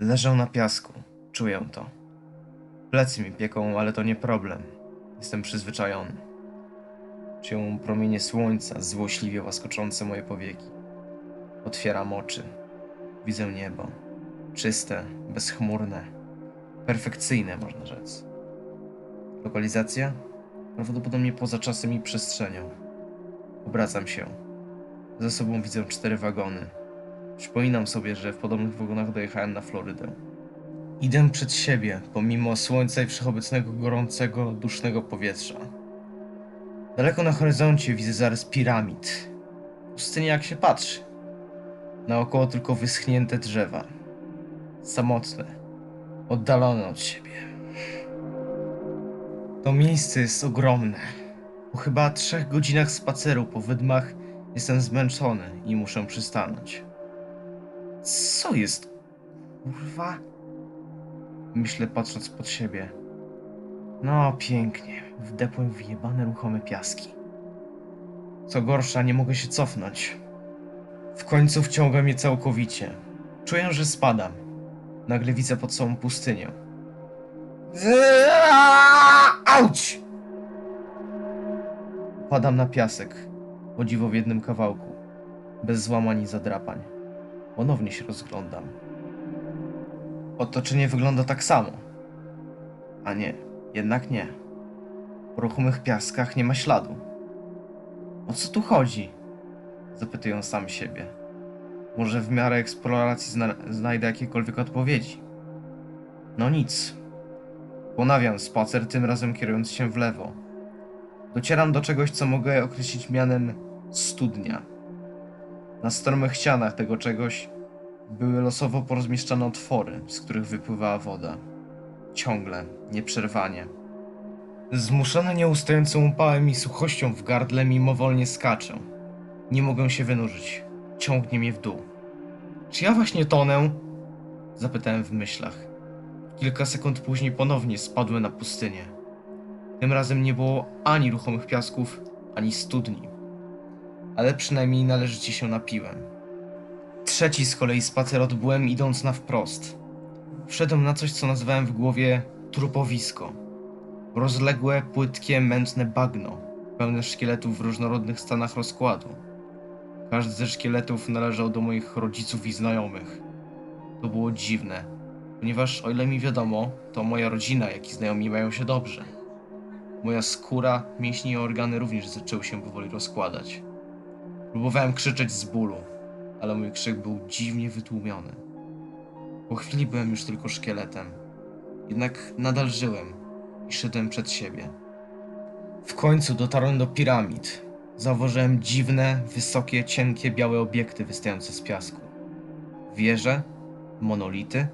Leżę na piasku. Czuję to. Plecy mi pieką, ale to nie problem. Jestem przyzwyczajony. Czuję promienie słońca, złośliwie łaskoczące moje powieki. Otwieram oczy. Widzę niebo. Czyste, bezchmurne. Perfekcyjne, można rzec. Lokalizacja? Prawdopodobnie poza czasem i przestrzenią. Obracam się. Za sobą widzę cztery wagony. Przypominam sobie, że w podobnych wagonach dojechałem na Florydę. Idę przed siebie, pomimo słońca i wszechobecnego gorącego, dusznego powietrza. Daleko na horyzoncie widzę zarys piramid. Pustynia jak się patrzy. Naokoło tylko wyschnięte drzewa. Samotne. Oddalone od siebie. To miejsce jest ogromne. Po chyba trzech godzinach spaceru po wydmach jestem zmęczony i muszę przystanąć. Co jest? Kurwa? Myślę patrząc pod siebie. No, pięknie. Wdepłem w jebane ruchome piaski. Co gorsza, nie mogę się cofnąć. W końcu wciąga mnie całkowicie. Czuję, że spadam. Nagle widzę pod sobą pustynię. Auć! Padam na piasek. O dziwo w jednym kawałku. Bez złamań i zadrapań. Ponownie się rozglądam. Otoczenie wygląda tak samo. A nie, jednak nie. Po ruchomych piaskach nie ma śladu. O co tu chodzi? Zapytuję sam siebie. Może w miarę eksploracji zna znajdę jakiekolwiek odpowiedzi. No nic. Ponawiam spacer, tym razem kierując się w lewo. Docieram do czegoś, co mogę określić mianem studnia. Na stromych ścianach tego czegoś były losowo porozmieszczane otwory, z których wypływała woda. Ciągle, nieprzerwanie. Zmuszony nieustającą upałem i suchością w gardle mimowolnie skaczę. Nie mogę się wynurzyć. Ciągnie mnie w dół. Czy ja właśnie tonę? Zapytałem w myślach. Kilka sekund później ponownie spadłem na pustynię. Tym razem nie było ani ruchomych piasków, ani studni. Ale przynajmniej należycie się napiłem. Trzeci z kolei spacer odbyłem idąc na wprost. Wszedłem na coś, co nazwałem w głowie trupowisko. Rozległe, płytkie, mętne bagno, pełne szkieletów w różnorodnych stanach rozkładu. Każdy ze szkieletów należał do moich rodziców i znajomych. To było dziwne, ponieważ o ile mi wiadomo, to moja rodzina, jak i znajomi mają się dobrze. Moja skóra, mięśnie i organy również zaczęły się powoli rozkładać. Próbowałem krzyczeć z bólu, ale mój krzyk był dziwnie wytłumiony. Po chwili byłem już tylko szkieletem. Jednak nadal żyłem i szedłem przed siebie. W końcu dotarłem do piramid. Zauważyłem dziwne, wysokie, cienkie, białe obiekty wystające z piasku. Wieże, monolity,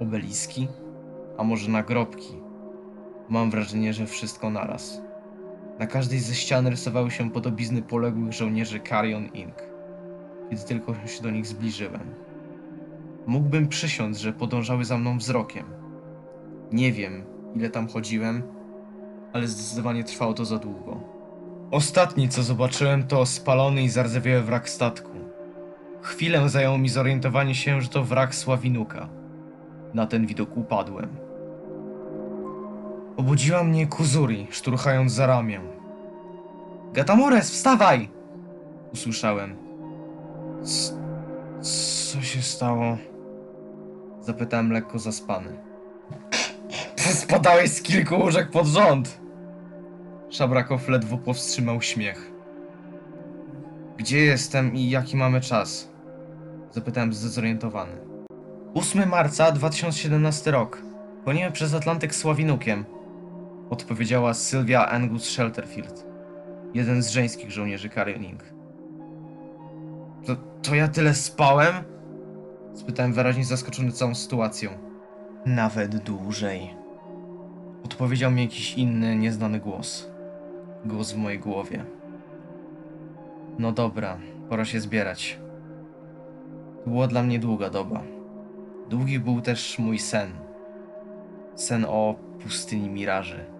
obeliski, a może nagrobki. Mam wrażenie, że wszystko naraz. Na każdej ze ścian rysowały się podobizny poległych żołnierzy Carrion Inc kiedy tylko się do nich zbliżyłem. Mógłbym przysiąc, że podążały za mną wzrokiem. Nie wiem, ile tam chodziłem, ale zdecydowanie trwało to za długo. Ostatni, co zobaczyłem, to spalony i zardzewiały wrak statku. Chwilę zajęło mi zorientowanie się, że to wrak Sławinuka. Na ten widok upadłem. Obudziła mnie Kuzuri, szturchając za ramię. Gatamores, wstawaj! Usłyszałem. C- Co się stało? Zapytałem lekko zaspany. Spadałeś z kilku łóżek pod rząd! Szabrakow ledwo powstrzymał śmiech. Gdzie jestem i jaki mamy czas? Zapytałem zdezorientowany. 8 marca 2017 rok. Płyniemy przez Atlantyk Sławinukiem. Odpowiedziała Sylwia Angus Shelterfield. Jeden z żeńskich żołnierzy Carioning. To, to ja tyle spałem? Spytałem wyraźnie zaskoczony całą sytuacją. Nawet dłużej. Odpowiedział mi jakiś inny, nieznany głos. Głos w mojej głowie. No dobra, pora się zbierać. Była dla mnie długa doba. Długi był też mój sen. Sen o pustyni miraży.